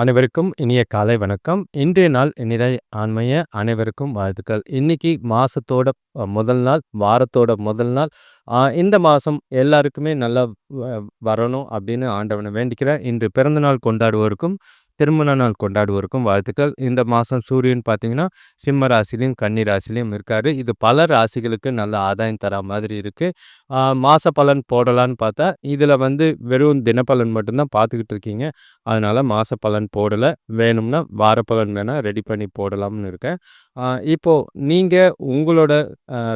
அனைவருக்கும் இனிய காலை வணக்கம். இன்றைய நாள் இனிதை ஆண்மைய அனைவருக்கும் வாழ்த்துக்கள். இன்னைக்கு மாசத்தோட முதல் நாள், வாரத்தோட முதல் நாள். இந்த மாதம் எல்லாருக்குமே நல்லா வ வரணும் அப்படின்னு ஆண்டவனை வேண்டிக்கிறேன். இன்று பிறந்தநாள் கொண்டாடுவோருக்கும், திருமண நாள் கொண்டாடுவோருக்கும் வாழ்த்துக்கள். இந்த மாதம் சூரியன் பார்த்தீங்கன்னா, சிம்ம ராசிலையும் கன்னி ராசிலையும் இருக்காரு. இது பல ராசிகளுக்கு நல்ல ஆதாயம் தரா மாதிரி இருக்கு. மாச பலன் போடலான்னு பார்த்தா, இதில் வந்து வெறும் தினப்பலன் மட்டும்தான் பார்த்துக்கிட்டு இருக்கீங்க. அதனால மாச பலன் போடலை வேணும்னா வார பலன் வேணால் ரெடி பண்ணி போடலாம்னு இருக்கேன். இப்போது இப்போ நீங்க உங்களோட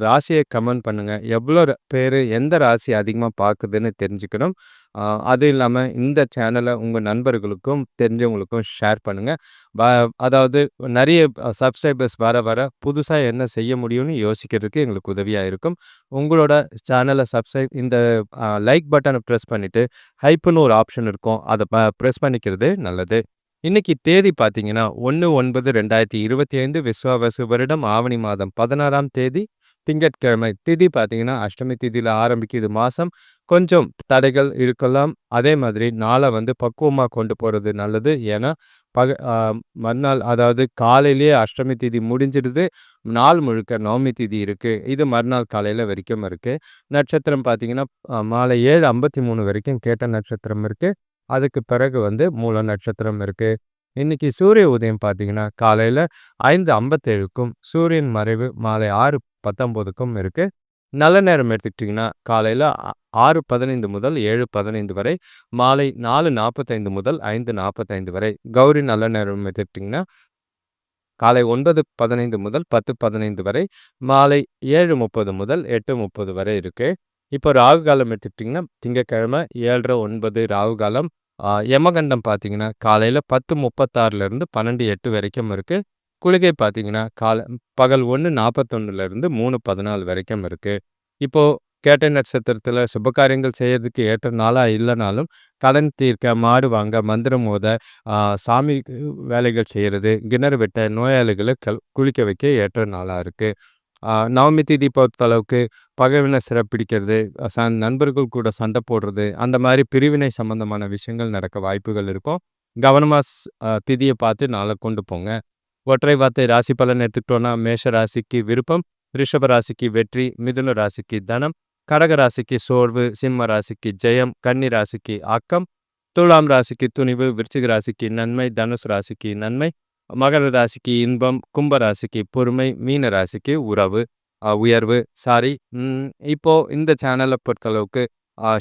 ராசியை கமெண்ட் பண்ணுங்க. எவ்வளோ பேர் எந்த ராசி அதிகமாக பார்க்குதுன்னு தெரிஞ்சுக்கணும். அதுவும் அது இந்த சேனலை உங்கள் நண்பர்களுக்கும், தெரிஞ்சவங்களுக்கும் ஷேர் பண்ணுங்க. வ அதாவது நிறைய சப்ஸ்கிரைபர்ஸ் வர வர புதுசாக என்ன செய்ய முடியும்னு யோசிக்கிறதுக்கு எங்களுக்கு உதவியாக இருக்கும். உங்களோட சேனலை சப்ஸ்கிரைப் இந்த லைக் பட்டனை ப்ரெஸ் பண்ணிவிட்டு ஹைப்புன்னு ஒரு ஆப்ஷன் இருக்கும். அதை ப ப்ரெஸ் பண்ணிக்கிறது நல்லது. இன்னைக்கு தேதி பார்த்தீங்கன்னா, 1/9/2025 விஸ்வாவசு வருடம் ஆவணி மாதம் 16ஆம் தேதி திங்கட்கிழமை. திதி பார்த்தீங்கன்னா, அஷ்டமி திதியில் ஆரம்பிக்குது மாதம் கொஞ்சம் தடைகள் இருக்கலாம். அதே மாதிரி நாளை வந்து பக்குவமாக கொண்டு போகிறது நல்லது. ஏன்னா, பக மறுநாள் அதாவது காலையிலேயே அஷ்டமி திதி முடிஞ்சிடுது. நாள் முழுக்க நவமி திதி இருக்குது இது மறுநாள் காலையில் வரைக்கும் இருக்குது நட்சத்திரம் பார்த்தீங்கன்னா, அ மாலை 7:53 வரைக்கும் கேட்ட நட்சத்திரம் இருக்குது அதுக்கு பிறகு வந்து மூல நட்சத்திரம் இருக்குது இன்னைக்கு சூரிய உதயம் பார்த்தீங்கன்னா காலையில் ஐந்து ஐம்பத்தேழுக்கும் சூரியன் மறைவு மாலை ஆறு பத்தொம்போதுக்கும் இருக்குது நல்ல நேரம் எடுத்துக்கிட்டிங்கன்னா காலையில் ஆறு பதினைந்து முதல் ஏழு பதினைந்து வரை மாலை நாலு நாற்பத்தைந்து முதல் ஐந்து நாற்பத்தைந்து வரை. கௌரி நல்ல நேரம் எடுத்துக்கிட்டிங்கன்னா காலை ஒன்பது பதினைந்து முதல் பத்து பதினைந்து வரை மாலை ஏழு முப்பது முதல் எட்டு முப்பது வரை இருக்குது இப்போ ராகு காலம் எடுத்துக்கிட்டிங்கன்னா திங்கக்கிழமை ஏழரை ஒன்பது ராகு காலம். யமகண்டம் பார்த்தீங்கன்னா, காலையில 10:36லேருந்து 12:08 வரைக்கும் இருக்குது குளிகை பார்த்தீங்கன்னா, கால பகல் 1:41லேருந்து 3:14 வரைக்கும் இருக்குது இப்போது கேட்டை நட்சத்திரத்தில் சுபகாரியங்கள் செய்யறதுக்கு ஏற்ற நாளாக இல்லைனாலும் கடன் தீர்க்க, மாடு வாங்க, மந்திரம் ஓத, சாமி வேலைகள் செய்கிறது கிணறு வெட்ட, நோயாளிகளை கல் குளிக்க வைக்க ஏற்ற நாளாக இருக்குது நவமி தீதி பொறுத்த அளவுக்கு பகைவினை சிறப்பிடிக்கிறது, ச நண்பர்கள் கூட சண்டை போடுறது, அந்த மாதிரி பிரிவினை சம்பந்தமான விஷயங்கள் நடக்க வாய்ப்புகள் இருக்கும். கவனமாக திதியை திதிய பார்த்து நாளை கொண்டு போங்க. ஒற்றை வார்த்தை ராசி பலன் எடுத்துக்கிட்டோம்னா, மேஷ ராசிக்கு விருப்பம், ரிஷப ராசிக்கு வெற்றி, மிதுன ராசிக்கு தனம், கடக ராசிக்கு சோர்வு, சிம்ம ராசிக்கு ஜெயம், கன்னி ராசிக்கு ஆக்கம், துலாம் ராசிக்கு துணிவு, விருச்சிக ராசிக்கு நன்மை, தனுசு ராசிக்கு நன்மை, மகர ராசிக்கு இன்பம், கும்ப ராசிக்கு பொறுமை, மீன ராசிக்கு உறவு உயர்வு. சாரி ம் இப்போ இந்த சேனல பொறுத்தளவுக்கு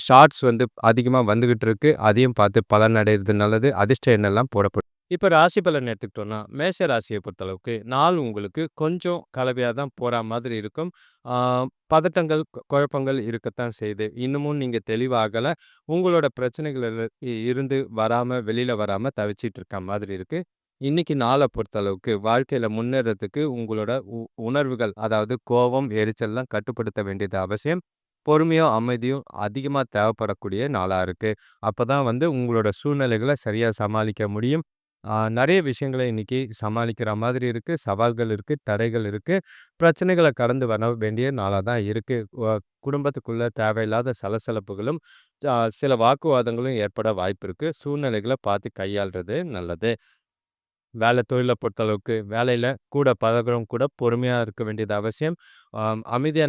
ஷார்ட்ஸ் வந்து அதிகமா வந்துகிட்டு இருக்கு. அதையும் பார்த்து பலன் அடையறது நல்லது. அதிர்ஷ்ட எண்ணெல்லாம் போடப்படும். இப்ப ராசி பலன் எடுத்துக்கிட்டோன்னா மேஷ ராசியை பொறுத்தளவுக்கு நாள் உங்களுக்கு கொஞ்சம் கலவையா தான் போறா மாதிரி இருக்கும். பதட்டங்கள், குழப்பங்கள் இருக்கத்தான் செய்யுது. இன்னமும் நீங்க தெளிவாகல. உங்களோட பிரச்சனைகள் இருந்து வராம, வெளியில் வராம தவிச்சிட்டு இருக்க மாதிரி இருக்கு. இன்னைக்கு நாளை பொறுத்தளவுக்கு வாழ்க்கையில் முன்னேறதுக்கு உங்களோட உ உணர்வுகள், அதாவது கோவம், எரிச்சல்லாம் கட்டுப்படுத்த வேண்டியது அவசியம். பொறுமையும், அமைதியும் அதிகமாக தேவைப்படக்கூடிய நாளாக இருக்குது அப்போ தான் வந்து உங்களோட சூழ்நிலைகளை சரியாக சமாளிக்க முடியும். நிறைய விஷயங்களை விஷயங்கள இன்னைக்கு சமாளிக்கிற மாதிரி இருக்குது சவால்கள் இருக்குது தடைகள் இருக்குது பிரச்சனைகளை கடந்து வர வேண்டிய நாளாக தான் இருக்குது குடும்பத்துக்குள்ளே தேவையில்லாத சலசலப்புகளும், சில வாக்குவாதங்களும் ஏற்பட வாய்ப்பு இருக்குது சூழ்நிலைகளை பார்த்து கையாளுறது நல்லது. வேலை தொழில பொறுத்தளவுக்கு, வேலையில கூட பழகிறவங்க கூட பொறுமையா இருக்க வேண்டியது அவசியம். அமைதியாக அமைதியா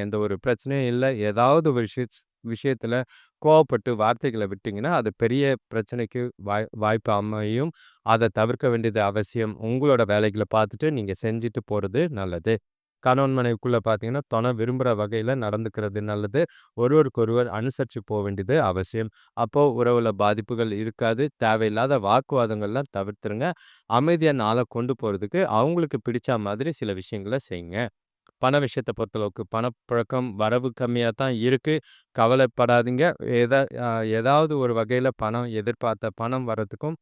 எந்த ஒரு பிரச்சனையும் இல்ல. ஏதாவது ஒரு விஷயத் விஷயத்துல கோவப்பட்டு வார்த்தைகளை விட்டிங்கன்னா அது பெரிய பிரச்சனைக்கு வாய் வாய்ப்பு அமையும். அதை தவிர்க்க வேண்டியது அவசியம். உங்களோட வேலைகளை பார்த்துட்டு நீங்க செஞ்சுட்டு போறது நல்லது. கணவன் மனைவிக்குள்ளே பார்த்தீங்கன்னா, தொணை விரும்புகிற வகையில் நடந்துக்கிறது நல்லது. ஒருவருக்கொருவர் அனுசரித்து போக வேண்டியது அவசியம். அப்போது உறவுல பாதிப்புகள் இருக்காது. தேவையில்லாத வாக்குவாதங்கள்லாம் தவிர்த்துருங்க. அமைதியாக நாளை கொண்டு போகிறதுக்கு அவங்களுக்கு பிடிச்ச மாதிரி சில விஷயங்கள செய்யுங்க. பண விஷயத்தை பொறுத்தளவுக்கு பணப்புழக்கம், வரவு கம்மியாக தான் இருக்குது கவலைப்படாதீங்க. எதா ஏதாவது ஒரு வகையில் பணம் எதிர்பார்த்த பணம் வர்றதுக்கும்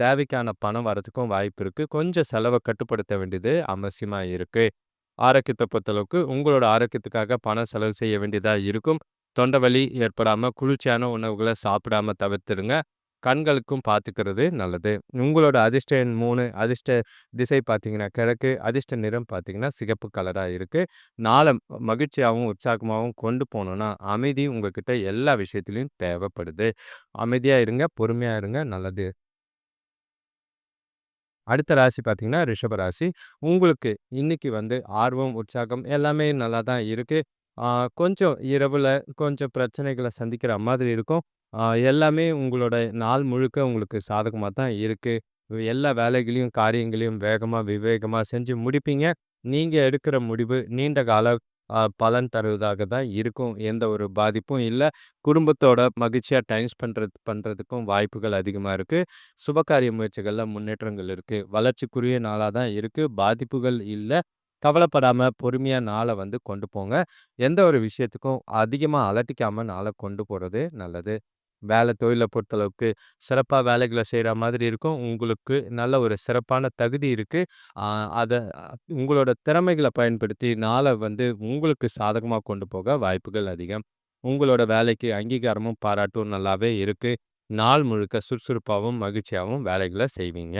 தேவைக்கான பணம் வரதுக்கும் வாய்ப்பு இருக்குது கொஞ்சம் செலவை கட்டுப்படுத்த வேண்டியது அவசியமாக இருக்குது ஆரோக்கியத்தை பொறுத்தளவுக்கு உங்களோட ஆரோக்கியத்துக்காக பணம் செலவு செய்ய வேண்டியதாக இருக்கும். தொண்டை வலி ஏற்படாமல் குளிர்ச்சியான உணவுகளை சாப்பிடாம தவிர்த்துருங்க. கண்களுக்கும் பார்த்துக்கிறது நல்லது. உங்களோட அதிர்ஷ்ட எண் மூணு அதிர்ஷ்ட திசை பார்த்தீங்கன்னா கிழக்கு, அதிர்ஷ்ட நிறம் பார்த்தீங்கன்னா சிகப்பு கலராக இருக்கு. நாள மகிழ்ச்சியாகவும் உற்சாகமாகவும் கொண்டு போகணுன்னா அமைதி உங்ககிட்ட எல்லா விஷயத்துலையும் தேவைப்படுது. அமைதியாக இருங்க, பொறுமையாக இருங்க. நல்லது. அடுத்த ராசி பார்த்தீங்கன்னா, ரிஷப ராசி. உங்களுக்கு இன்னைக்கு வந்து ஆர்வம், உற்சாகம் எல்லாமே நல்லா தான் இருக்குது கொஞ்சம் இரவில் கொஞ்சம் பிரச்சனைகளை சந்திக்கிற மாதிரி இருக்கும். எல்லாமே உங்களோட நாள் முழுக்க உங்களுக்கு சாதகமாக தான் இருக்குது எல்லா வேலைகளையும், காரியங்களையும் வேகமாக விவேகமாக செஞ்சு முடிப்பீங்க. நீங்கள் எடுக்கிற முடிவு நீண்ட கால பலன் தருவதாக தான் இருக்கும். எந்த ஒரு பாதிப்பும் இல்லை குடும்பத்தோட மகிழ்ச்சியாக டைம் பண்ணுறது பண்ணுறதுக்கும் வாய்ப்புகள் அதிகமாக இருக்குது சுபகாரிய முயற்சிகளில் முன்னேற்றங்கள் இருக்குது வளர்ச்சிக்குரிய நாளாக தான் இருக்குது பாதிப்புகள் இல்லை கவலைப்படாமல் பொறுமையாக நாளை வந்து கொண்டு போங்க. எந்த ஒரு விஷயத்துக்கும் அதிகமாக அலட்டிக்காமல் நாளை கொண்டு போகிறது நல்லது. வேலை தொழில பொறுத்தளவுக்கு சிறப்பா வேலைகளை செய்கிற மாதிரி இருக்கும். உங்களுக்கு நல்ல ஒரு சிறப்பான தகுதி இருக்கு. அதை அத உங்களோட திறமைகளை பயன்படுத்தி நாள வந்து உங்களுக்கு சாதகமா கொண்டு போக வாய்ப்புகள் அதிகம். உங்களோட வேலைக்கு அங்கீகாரமும், பாராட்டும் நல்லாவே இருக்கு. நாள் முழுக்க சுறுசுறுப்பாவும், மகிழ்ச்சியாவும் வேலைகள செய்வீங்க.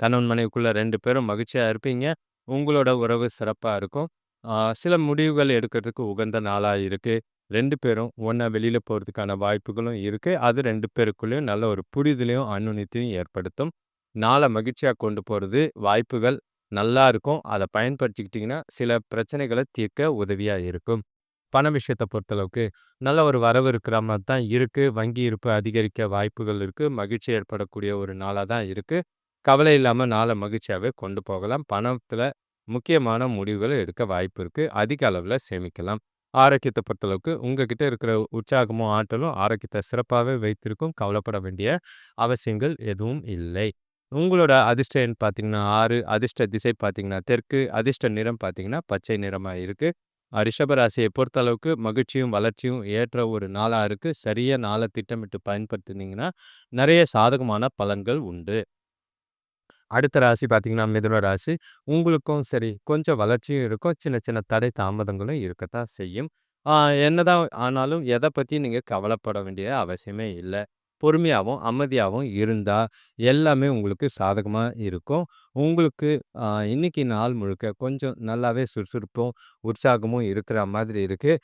கணவன் மனைவிக்குள்ள ரெண்டு பேரும் மகிழ்ச்சியா இருப்பீங்க. உங்களோட உறவு சிறப்பா இருக்கும். சில முடிவுகள் எடுக்கிறதுக்கு உகந்த நாளா இருக்கு. ரெண்டு பேரும் ஒன்றா வெளியில போறதுக்கான வாய்ப்புகளும் இருக்கு. அது ரெண்டு பேருக்குள்ளயும் நல்ல ஒரு புரிதலையும், அந்யோன்யத்தையும் ஏற்படுத்தும். நாள மகிழ்ச்சியா கொண்டு போறது வாய்ப்புகள் நல்லா இருக்கும். அத பயன்படுத்திக்கிட்டீங்கன்னா, சில பிரச்சனைகள தீர்க்க உதவியா இருக்கும். பண விஷயத்த பொறுத்தளவுக்கு நல்ல ஒரு வரவு இருக்கிற மாதிரி தான் இருக்கு. வங்கி இருப்பு அதிகரிக்க வாய்ப்புகள் இருக்கு. மகிழ்ச்சி ஏற்படக்கூடிய ஒரு நாளா தான் இருக்கு. கவலை இல்லாமல் நாளை மகிழ்ச்சியாவே கொண்டு போகலாம். பணத்துல முக்கியமான முடிவுகளை எடுக்க வாய்ப்பு இருக்கு. அதிக அளவுல சேமிக்கலாம். ஆரோக்கியத்தை பொறுத்தளவுக்கு உங்ககிட்ட இருக்கிற உற்சாகமும், ஆற்றலும் ஆரோக்கியத்தை சிறப்பாகவே வைத்திருக்கும். கவலைப்பட வேண்டிய அவசியங்கள் எதுவும் இல்லை. உங்களோட அதிர்ஷ்ட எண் பார்த்தீங்கன்னா ஆறு அதிர்ஷ்ட திசை பார்த்தீங்கன்னா தெற்கு, அதிர்ஷ்ட நிறம் பார்த்தீங்கன்னா பச்சை நிறமா இருக்கு. ரிஷபராசியை பொறுத்தளவுக்கு மகிழ்ச்சியும், வளர்ச்சியும் ஏற்ற ஒரு நாளாக இருக்குது சரியா நாளை திட்டமிட்டு பயன்படுத்துனீங்கன்னா, நிறைய சாதகமான பலன்கள் உண்டு. அடுத்த ராசி பார்த்தீங்கன்னா, மிதுன ராசி. உங்களுக்கும் சரி, கொஞ்சம் வளர்ச்சியும் இருக்கும். சின்ன சின்ன தடை தாமதங்களும் இருக்கத்தான் செய்யும். என்னதான் ஆனாலும் எதை பற்றி நீங்கள் கவலைப்பட வேண்டிய அவசியமே இல்லை பொறுமையாகவும் அமைதியாகவும் இருந்தால் எல்லாமே உங்களுக்கு சாதகமாக இருக்கும். உங்களுக்கு இன்னைக்கு நாள் முழுக்க கொஞ்சம் நல்லாவே சுறுசுறுப்பும், உற்சாகமும் இருக்கிற மாதிரி இருக்குது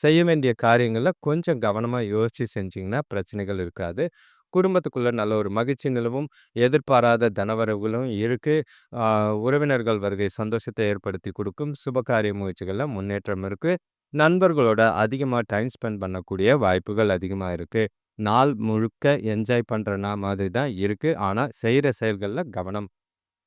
செய்ய வேண்டிய காரியங்களில் கொஞ்சம் கவனமாக யோசித்து செஞ்சிங்கன்னா பிரச்சனைகள் இருக்காது. குடும்பத்துக்குள்ள நல்ல ஒரு மகிழ்ச்சி நிலவும். எதிர்பாராத தனவரவுகளும் இருக்கு. உறவினர்கள் வருகை சந்தோஷத்தை ஏற்படுத்தி கொடுக்கும் சுபகாரிய முயற்சிகள்ல முன்னேற்றம் இருக்கு. நண்பர்களோட அதிகமா டைம் ஸ்பெண்ட் பண்ணக்கூடிய வாய்ப்புகள் அதிகமா இருக்கு. நாள் முழுக்க என்ஜாய் பண்ணுறனா மாதிரி தான் இருக்கு. ஆனா செய்கிற செயல்கள்ல கவனம்.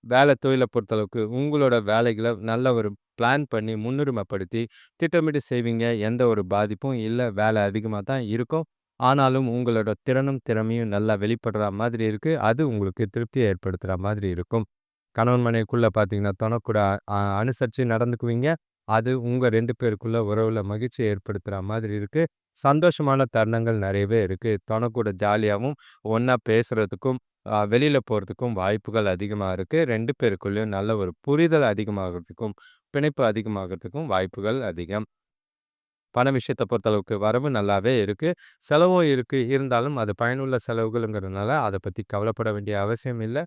வேலை தொழில பொறுத்தளவுக்கு உங்களோட வேலைகளை நல்ல ஒரு பிளான் பண்ணி, முன்னுரிமைப்படுத்தி, திட்டமிட்டு செய்வீங்க. எந்த ஒரு பாதிப்பும் இல்ல. வேலை அதிகமா தான் இருக்கும். ஆனாலும் உங்களோட திறனும், திறமையும் நல்லா வெளிப்படுற மாதிரி இருக்கு. அது உங்களுக்கு திருப்தியை ஏற்படுத்துகிற மாதிரி இருக்கும். கணவன் மனைவிக்குள்ளே பார்த்தீங்கன்னா, தொணக்கூட அனுசரித்து அனுசரிச்சு நடந்துக்குவீங்க. அது உங்க ரெண்டு பேருக்குள்ள உறவுல மகிழ்ச்சியை ஏற்படுத்துற மாதிரி இருக்கு. சந்தோஷமான தருணங்கள் நிறையவே இருக்கு. தொணக்கூட ஜாலியாவும், ஒன்றா பேசுறதுக்கும், வெளியில் வெளியில போறதுக்கும் வாய்ப்புகள் அதிகமா இருக்கு. ரெண்டு பேருக்குள்ளேயும் நல்ல ஒரு புரிதல் அதிகமாகிறதுக்கும் பிணைப்பு அதிகமாகறதுக்கும் வாய்ப்புகள் அதிகம். பண விஷயத்தை பொறுத்தளவுக்கு வரவு நல்லாவே இருக்கு. செலவும் இருக்குது இருந்தாலும் அது பயனுள்ள செலவுகளுங்கிறதுனால அதை பற்றி கவலைப்பட வேண்டிய அவசியம் இல்லை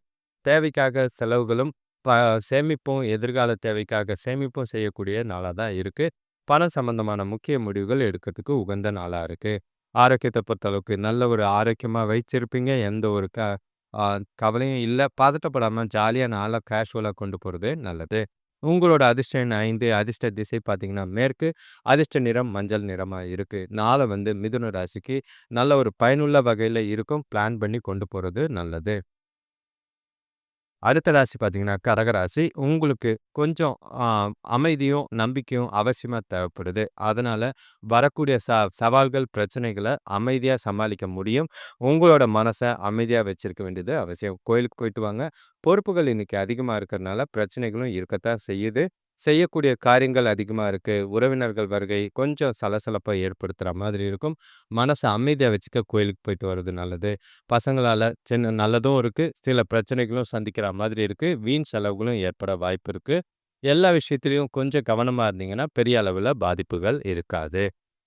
தேவைக்காக செலவுகளும், ப சேமிப்பும் எதிர்கால தேவைக்காக சேமிப்பும் செய்யக்கூடிய நாளாக தான் இருக்குது பணம் சம்பந்தமான முக்கிய முடிவுகள் எடுக்கிறதுக்கு உகந்த நாளாக இருக்குது ஆரோக்கியத்தை பொறுத்தளவுக்கு நல்ல ஒரு ஆரோக்கியமாக வைச்சிருப்பீங்க. எந்த ஒரு க கவலையும் இல்லை பதட்டப்படாமல் ஜாலியாக நாளாக கேஷுவலாக கொண்டு போகிறது நல்லது. உங்களோட அதிர்ஷ்ட எண் ஐந்து அதிர்ஷ்ட திசை பார்த்தீங்கன்னா மேற்கு, அதிர்ஷ்ட நிறம் மஞ்சள் நிறமா இருக்கு. நாளை வந்து மிதுன ராசிக்கு நல்ல ஒரு பயனுள்ள வகையில இருக்கும். பிளான் பண்ணி கொண்டு போறது நல்லது. அடுத்த ராசி பார்த்தீங்கன்னா, கரகராசி உங்களுக்கு கொஞ்சம் அமைதியும், நம்பிக்கையும் அவசியமாக தேவைப்படுது. அதனால் வரக்கூடிய ச சவால்கள், பிரச்சனைகளை அமைதியாக சமாளிக்க முடியும். உங்களோட மனசை அமைதியாக வச்சிருக்க வேண்டியது அவசியம். கோயிலுக்கு போயிட்டு வாங்க. பொறுப்புகள் இன்னைக்கு அதிகமாக இருக்கிறனால பிரச்சனைகளும் இருக்கத்தான் செய்யுது. செய்யக்கூடிய காரியங்கள் அதிகமா இருக்கு. உறவினர்கள் வருகை கொஞ்சம் சலசலப்பை ஏற்படுத்துற மாதிரி இருக்கும். மனச அமைதியாக வச்சுக்க கோயிலுக்கு போயிட்டு வர்றது நல்லது. பசங்களால சின்ன நல்லதும் இருக்கு. சில பிரச்சனைகளும் சந்திக்கிற மாதிரி இருக்கு. வீண் செலவுகளும் ஏற்பட வாய்ப்பு இருக்கு. எல்லா விஷயத்துலையும் கொஞ்சம் கவனமா இருந்தீங்கன்னா, பெரிய அளவுல பாதிப்புகள் இருக்காது.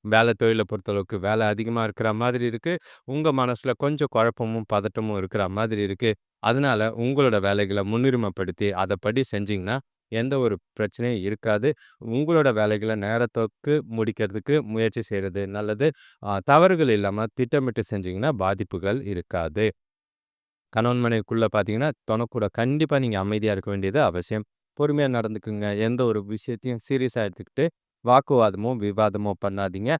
வேலை தொழில பொறுத்தளவுக்கு வேலை அதிகமா இருக்கிற மாதிரி இருக்கு. உங்க மனசுல கொஞ்சம் குழப்பமும், பதட்டமும் இருக்கிற மாதிரி இருக்கு. அதனால உங்களோட வேலைகளை முன்னுரிமைப்படுத்தி அதைப்படி செஞ்சீங்கன்னா, எந்த ஒரு பிரச்சனையும் இருக்காது. உங்களோட வேலைகளை நேரத்துக்கு முடிக்கிறதுக்கு முயற்சி செய்கிறது நல்லது. தவறுகள் இல்லாம திட்டமிட்டு செஞ்சீங்கன்னா, பாதிப்புகள் இருக்காது. கணவன் மனைவிக்குள்ள பார்த்தீங்கன்னா, தொனக்கூட கண்டிப்பாக கண்டிப்பா நீங்க அமைதியா இருக்க வேண்டியது அவசியம். பொறுமையா நடந்துக்குங்க. எந்த ஒரு விஷயத்தையும் சீரியஸாக எடுத்துக்கிட்டு, வாக்குவாதமோ, விவாதமோ பண்ணாதீங்க.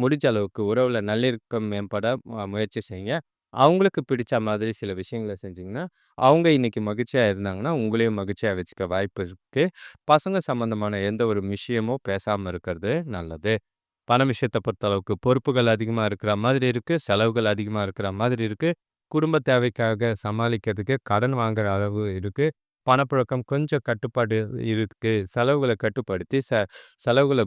முடிஞ்ச அளவுக்கு உறவுல நல்லிறக்கம் மேம்பட முயற்சி செய்யுங்க. அவங்களுக்கு பிடிச்ச மாதிரி சில விஷயங்கள செஞ்சீங்கன்னா, அவங்க இன்னைக்கு மகிழ்ச்சியா இருந்தாங்கன்னா, உங்களையும் மகிழ்ச்சியா வச்சுக்க வாய்ப்பு இருக்கு. பசங்க சம்மந்தமான எந்த ஒரு விஷயமும் பேசாம இருக்கிறது நல்லது. பண விஷயத்த பொறுத்தளவுக்கு பொறுப்புகள் அதிகமா இருக்கிற மாதிரி இருக்கு. செலவுகள் அதிகமா இருக்கிற மாதிரி இருக்கு. குடும்ப தேவைக்காக சமாளிக்கிறதுக்கு கடன் வாங்குற அளவு இருக்கு. பணப்புழக்கம் கொஞ்சம் கட்டுப்பாடு இருக்கு. செலவுகள கட்டுப்படுத்தி ச செலவுகள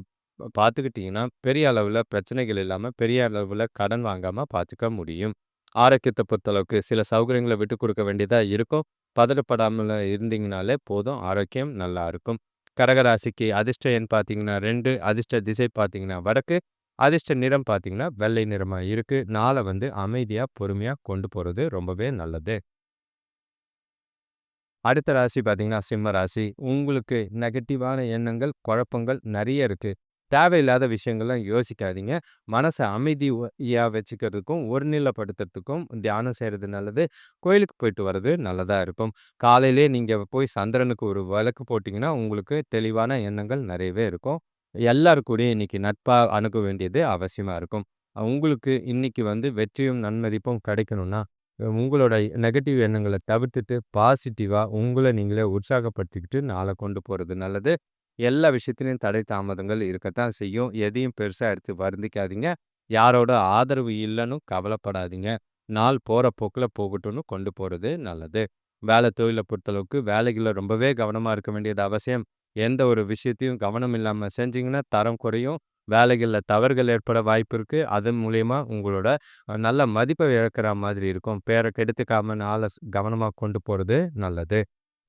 பார்த்துக்கிட்டிங்கன்னா பெரிய அளவுல பிரச்சனைகள் இல்லாம, பெரிய அளவுல கடன் வாங்காம பார்த்துக்க முடியும். ஆரோக்கியத்தை பொறுத்தளவுக்கு சில சௌகரியங்களை விட்டு கொடுக்க வேண்டியதா இருக்கும். பதட்டப்படாமல் இருந்தீங்கனாலே போதும். ஆரோக்கியம் நல்லா இருக்கும். கரகராசிக்கு அதிர்ஷ்ட எண் பார்த்தீங்கன்னா ரெண்டு அதிர்ஷ்ட திசை பார்த்தீங்கன்னா வடக்கு, அதிர்ஷ்ட நிறம் பார்த்தீங்கன்னா வெள்ளை நிறமா இருக்கு. நாளை வந்து அமைதியா, பொறுமையா கொண்டு போறது ரொம்பவே நல்லது. அடுத்த ராசி பார்த்தீங்கன்னா, சிம்ம ராசி. உங்களுக்கு நெகட்டிவான எண்ணங்கள், குழப்பங்கள் நிறைய இருக்கு. தேவையில்லாத விஷயங்கள்லாம் யோசிக்காதீங்க. மனசை அமைதியாக வச்சுக்கிறதுக்கும், ஒருநிலைப்படுத்துறதுக்கும் தியானம் செய்கிறது நல்லது. கோயிலுக்கு போயிட்டு வர்றது நல்லதாக இருக்கும். காலையிலே நீங்கள் போய் சந்திரனுக்கு ஒரு விளக்கு போட்டிங்கன்னா உங்களுக்கு தெளிவான எண்ணங்கள் நிறையவே இருக்கும். எல்லார் இன்னைக்கு நட்பாக அணுக வேண்டியது அவசியமாக இருக்கும். உங்களுக்கு இன்னைக்கு வந்து வெற்றியும், நன்மதிப்பும் கிடைக்கணும்னா, உங்களோட நெகட்டிவ் எண்ணங்களை தவிர்த்துட்டு, பாசிட்டிவாக உங்களை நீங்களே உற்சாகப்படுத்திக்கிட்டு நாளை கொண்டு போகிறது நல்லது. எல்லா விஷயத்திலையும் தடை தாமதங்கள் இருக்கத்தான் செய்யும். எதையும் பெருசாக எடுத்து வருந்திக்காதீங்க. யாரோட ஆதரவு இல்லைன்னு கவலைப்படாதீங்க. நாள் போகிற போக்கில் போகட்டும்னு கொண்டு போகிறது நல்லது. வேலை தொழில பொறுத்தளவுக்கு வேலைகளில் ரொம்பவே கவனமா இருக்க வேண்டியது அவசியம். எந்த ஒரு விஷயத்தையும் கவனம் இல்லாமல் செஞ்சீங்கன்னா, தரம் குறையும். வேலைகளில் தவறுகள் ஏற்பட வாய்ப்பு இருக்குது அதன் மூலயமா உங்களோட நல்ல மதிப்பை இழக்கிற மாதிரி இருக்கும். பேரை கெடுத்துக்காம நாளை கவனமாக கவனமா கொண்டு போகிறது நல்லது.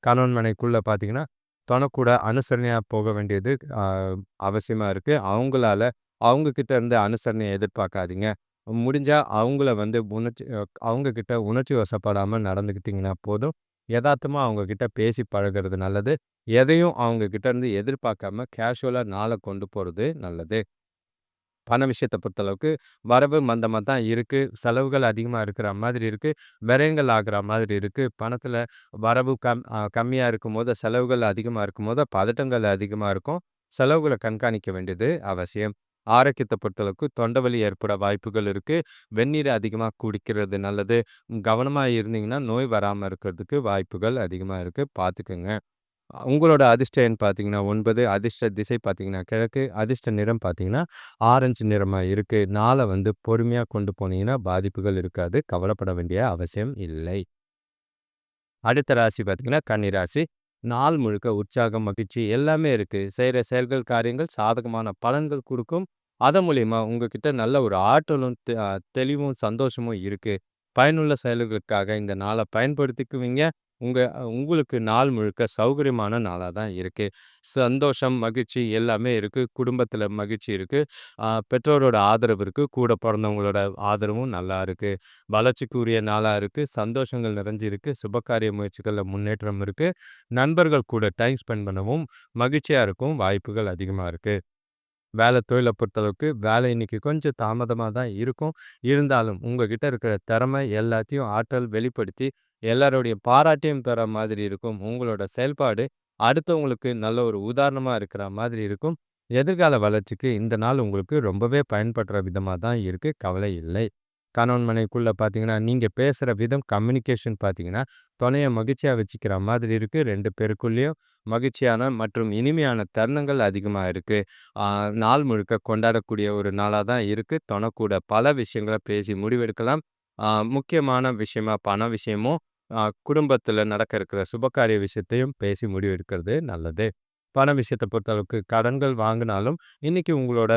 கணவன் மனைக்குள்ளே பார்த்தீங்கன்னா, தனக்கூட அனுசரணையா போக வேண்டியது அவசியமாக அவசியமா இருக்கு. அவங்களால அவங்க கிட்ட இருந்து அனுசரணையை எதிர்பார்க்காதீங்க. முடிஞ்சா அவங்கள வந்து உணர்ச்சி அவங்கக்கிட்ட உணர்ச்சி வசப்படாம நடந்துக்கிட்டிங்கன்னா போதும். யதார்த்தமாக அவங்கக்கிட்ட பேசி பழகுறது நல்லது. எதையும் அவங்கக்கிட்ட இருந்து எதிர்பார்க்காம கேஷுவலா நாள கொண்டு போறது நல்லது. பண விஷயத்தை பொறுத்தளவுக்கு வரவு மந்தமாக தான் இருக்குது செலவுகள் அதிகமாக இருக்கிற மாதிரி இருக்குது விரயங்கள் ஆகிற மாதிரி இருக்குது பணத்தில் வரவு கம் கம்மியாக இருக்கும் போது செலவுகள் அதிகமாக இருக்கும் போது பதட்டங்கள் அதிகமாக இருக்கும். செலவுகளை கண்காணிக்க வேண்டியது அவசியம். ஆரோக்கியத்தை பொறுத்தளவுக்கு தொண்டை வலி ஏற்பட வாய்ப்புகள் இருக்குது வெந்நீர் அதிகமாக குடிக்கிறது நல்லது. கவனமாக இருந்தீங்கன்னா, நோய் வராமல் இருக்கிறதுக்கு வாய்ப்புகள் அதிகமாக இருக்குது பார்த்துக்குங்க உங்களோட அதிர்ஷ்ட எண் பார்த்தீங்கன்னா ஒன்பது. அதிர்ஷ்ட திசை பார்த்தீங்கன்னா கிழக்கு, அதிர்ஷ்ட நிறம் பார்த்தீங்கன்னா ஆரஞ்சு நிறமாக இருக்குது நாளை வந்து பொறுமையாக கொண்டு போனீங்கன்னா, பாதிப்புகள் இருக்காது. கவலைப்பட வேண்டிய அவசியம் இல்லை. அடுத்த ராசி பார்த்தீங்கன்னா, கன்னிராசி நாள் முழுக்க உற்சாகம், மகிழ்ச்சி எல்லாமே இருக்குது செய்கிற செயல்கள், காரியங்கள் சாதகமான பலன்கள் கொடுக்கும். அதன் மூலிமா உங்ககிட்ட நல்ல ஒரு ஆற்றலும், தெ தெளிவும், சந்தோஷமும் இருக்குது பயனுள்ள செயல்களுக்காக இந்த நாளை பயன்படுத்திக்குவீங்க. உங்க உங்களுக்கு நாள் முழுக்க சௌகரியமான நாளா தான் இருக்கு. சந்தோஷம், மகிழ்ச்சி எல்லாமே இருக்கு. குடும்பத்தில மகிழ்ச்சி இருக்கு. அ பெற்றோரோட ஆதரவு இருக்கு. கூட பொறந்தவங்களோட ஆதரவும் நல்லா இருக்கு. வளர்ச்சிக்குரிய நாளா இருக்கு. சந்தோஷங்கள் நிறைஞ்சிருக்கு. சுபகாரிய முயற்சிகள்ல முன்னேற்றம் இருக்கு. நண்பர்கள் கூட டைம் ஸ்பெண்ட் பண்ணவும் மகிழ்ச்சியா இருக்கும் வாய்ப்புகள் அதிகமா இருக்கு. வேலை தொழில பொறுத்தளவுக்கு வேலை இன்னைக்கு கொஞ்சம் தாமதமா தான் இருக்கும். இருந்தாலும் உங்ககிட்ட இருக்கிற திறமை எல்லாத்தையும் ஆற்றல் வெளிப்படுத்தி, எல்லாருடைய பாராட்டையும் பெற மாதிரி இருக்கும். உங்களோட செயல்பாடு அடுத்தவங்களுக்கு நல்ல ஒரு உதாரணமா இருக்கிற மாதிரி இருக்கும். எதிர்கால வளர்ச்சிக்கு இந்த நாள் உங்களுக்கு ரொம்பவே பயன்படுற விதமா தான் இருக்கு. கவலை இல்லை. கணவன் மனைவிக்குள்ள பார்த்தீங்கன்னா, நீங்க பேசுற விதம் கம்யூனிகேஷன் பார்த்தீங்கன்னா, துணையை மகிழ்ச்சியா வச்சுக்கிற மாதிரி இருக்கு. 2 பேருக்குள்ளேயும் மகிழ்ச்சியான மற்றும் இனிமையான தருணங்கள் அதிகமா இருக்கு. நாள் முழுக்க கொண்டாடக்கூடிய ஒரு நாளா தான் இருக்கு. துணை கூட பல விஷயங்கள பேசி முடிவெடுக்கலாம். ஆ முக்கியமான விஷயமா பண விஷயமும், குடும்பத்தில் நடக்க இருக்கிற சுபகாரிய விஷயத்தையும் பேசி முடிவெடுக்கிறது நல்லது. பண விஷயத்தை பொறுத்தளவுக்கு கடன்கள் வாங்கினாலும் இன்னைக்கு உங்களோட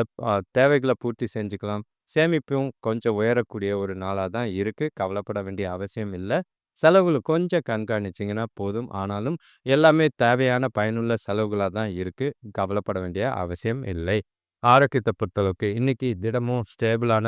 தேவைகளை பூர்த்தி செஞ்சுக்கலாம். சேமிப்பும் கொஞ்சம் உயரக்கூடிய ஒரு நாளா தான் இருக்கு. கவலைப்பட வேண்டிய அவசியம் இல்லை செலவுகள கொஞ்சம் கண்காணிச்சீங்கன்னா போதும். ஆனாலும் எல்லாமே தேவையான பயனுள்ள செலவுகளா தான் இருக்கு. கவலைப்பட வேண்டிய அவசியம் இல்லை. ஆரோக்கியத்த பொறுத்தளவுக்கு இன்னைக்கு திடமும் ஸ்டேபிளான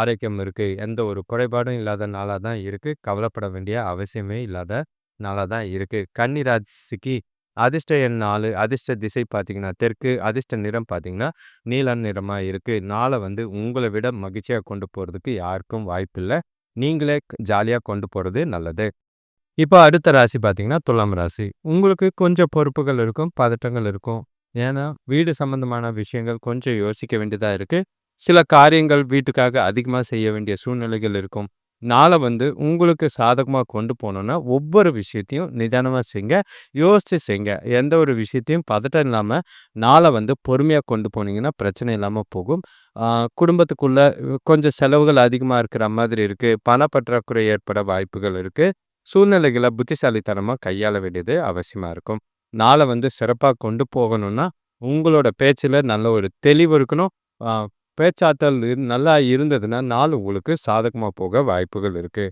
ஆரோக்கியம் இருக்கு. எந்த ஒரு குறைபாடும் இல்லாத நாளா தான் இருக்கு. கவலைப்பட வேண்டிய அவசியமே இல்லாத நாளா தான் இருக்கு. கன்னி ராசிக்கு அதிர்ஷ்ட எண் நாலு அதிர்ஷ்ட திசை பார்த்தீங்கன்னா தெற்கு, அதிர்ஷ்ட நிறம் பார்த்தீங்கன்னா நீல நிறமா இருக்கு. நாள வந்து உங்கள விட மகிழ்ச்சியா கொண்டு போறதுக்கு யாருக்கும் வாய்ப்பில்ல. நீங்களே ஜாலியாக ஜாலியா கொண்டு போறது நல்லது. இப்போ அடுத்த ராசி பார்த்தீங்கன்னா, துலாம் ராசி. உங்களுக்கு கொஞ்சம் பொறுப்புகள் இருக்கும், பதட்டங்கள் இருக்கும். ஏன்னா, வீடு சம்மந்தமான விஷயங்கள் கொஞ்சம் யோசிக்க வேண்டியதாக இருக்குது சில காரியங்கள் வீட்டுக்காக அதிகமாக செய்ய வேண்டிய சூழ்நிலைகள் இருக்கும். நாளை வந்து உங்களுக்கு சாதகமாக கொண்டு போகணுன்னா ஒவ்வொரு விஷயத்தையும் நிதானமாக செய்ங்க. யோசித்து செய்ங்க. எந்த ஒரு விஷயத்தையும் பதட்டம் இல்லாமல் நாளை வந்து பொறுமையாக கொண்டு போனீங்கன்னா, பிரச்சனை இல்லாமல் போகும். குடும்பத்துக்குள்ளே குடும்பத்துக்குள்ள கொஞ்சம் செலவுகள் அதிகமாக இருக்கிற மாதிரி இருக்குது பணப்பற்றாக்குறை ஏற்பட வாய்ப்புகள் இருக்குது சூழ்நிலைகளை புத்திசாலித்தனமாக கையாள வேண்டியது அவசியமாக இருக்கும். நாளை வந்து சிறப்பா கொண்டு போகணும்னா, உங்களோட பேச்சுல நல்ல ஒரு தெளிவு இருக்கணும். பேச்சாற்றல் நல்லா இருந்ததுன்னா, நாள் உங்களுக்கு சாதகமா போக வாய்ப்புகள் இருக்கு.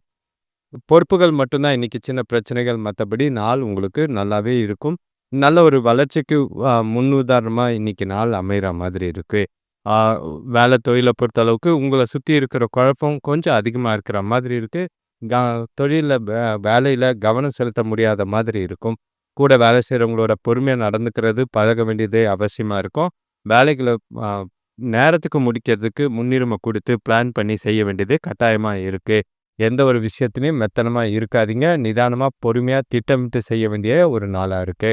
பொறுப்புகள் மட்டும் தான் இன்னைக்கு சின்ன பிரச்சனைகள். மத்தபடி நாள் உங்களுக்கு நல்லாவே இருக்கும். நல்ல ஒரு வளர்ச்சிக்கு முன்னுதாரணமாக முன்னுதாரணமா நாள் அமைகிற மாதிரி இருக்கு. வேலை தொழில பொறுத்தளவுக்கு உங்கள சுத்தி இருக்கிற குழப்பம் கொஞ்சம் அதிகமா இருக்கிற மாதிரி இருக்கு. க தொழிலில் வே வேலையில கவனம் செலுத்த முடியாத மாதிரி இருக்கும். கூட வேலை செய்றவங்களோட பொறுமையாக நடந்துக்கிறது, பழக வேண்டியது அவசியமா இருக்கும். வேலைகளை நேரத்துக்கு முடிக்கிறதுக்கு முன்னுரிமை கொடுத்து பிளான் பண்ணி செய்ய வேண்டியது கட்டாயமா இருக்கு. எந்த ஒரு விஷயத்துலையும் மெத்தனமா இருக்காதீங்க. நிதானமாக பொறுமையாக திட்டமிட்டு செய்ய வேண்டிய ஒரு நாளா இருக்கு.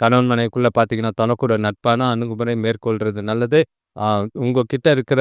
கணவன் மனைவிக்குள்ள பார்த்தீங்கன்னா, தனக்கூட நட்பான அணுகுமுறை மேற்கொள்றது நல்லது. ஆ இருக்கிற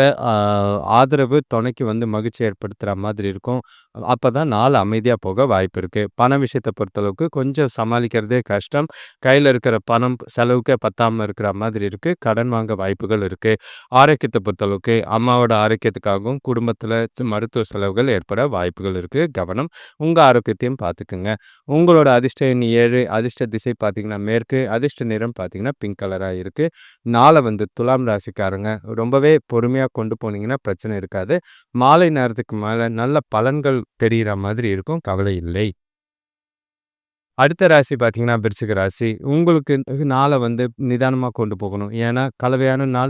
ஆதரவு துணைக்கு வந்து மகிழ்ச்சி ஏற்படுத்துற மாதிரி இருக்கும். அப்பதான் நாள் அமைதியா போக வாய்ப்பு இருக்கு. பண விஷயத்த பொறுத்தளவுக்கு கொஞ்சம் சமாளிக்கிறதே கஷ்டம். கையில இருக்கிற பணம் செலவுக்கே பத்தாம இருக்கிற மாதிரி இருக்கு. கடன் வாங்க வாய்ப்புகள் இருக்கு. ஆரோக்கியத்த பொறுத்தளவுக்கு அம்மாவோட ஆரோக்கியத்துக்காகவும், குடும்பத்தில் மருத்துவ செலவுகள் ஏற்பட வாய்ப்புகள் இருக்கு. கவனம். உங்க ஆரோக்கியத்தையும் பார்த்துக்குங்க. உங்களோட அதிர்ஷ்ட எண் 7 அதிர்ஷ்ட திசை பார்த்தீங்கன்னா மேற்கு, அதிர்ஷ்ட நிறம் பார்த்தீங்கன்னா பிங்க் கலரா இருக்கு. நாளை வந்து துலாம் ராசிக்காரங்க ரொம்பவே பொறுமையாக கொண்டு போனீங்கன்னா பிரச்சனை இருக்காது. மாலை நேரத்துக்கு மேலே நல்ல பலன்கள் தெரியிற மாதிரி இருக்கும். கவலை இல்லை. அடுத்த ராசி பார்த்தீங்கன்னா, விருச்சிக ராசி. உங்களுக்கு நாளை வந்து நிதானமாக கொண்டு போகணும். ஏன்னா, கலவையான நாள்.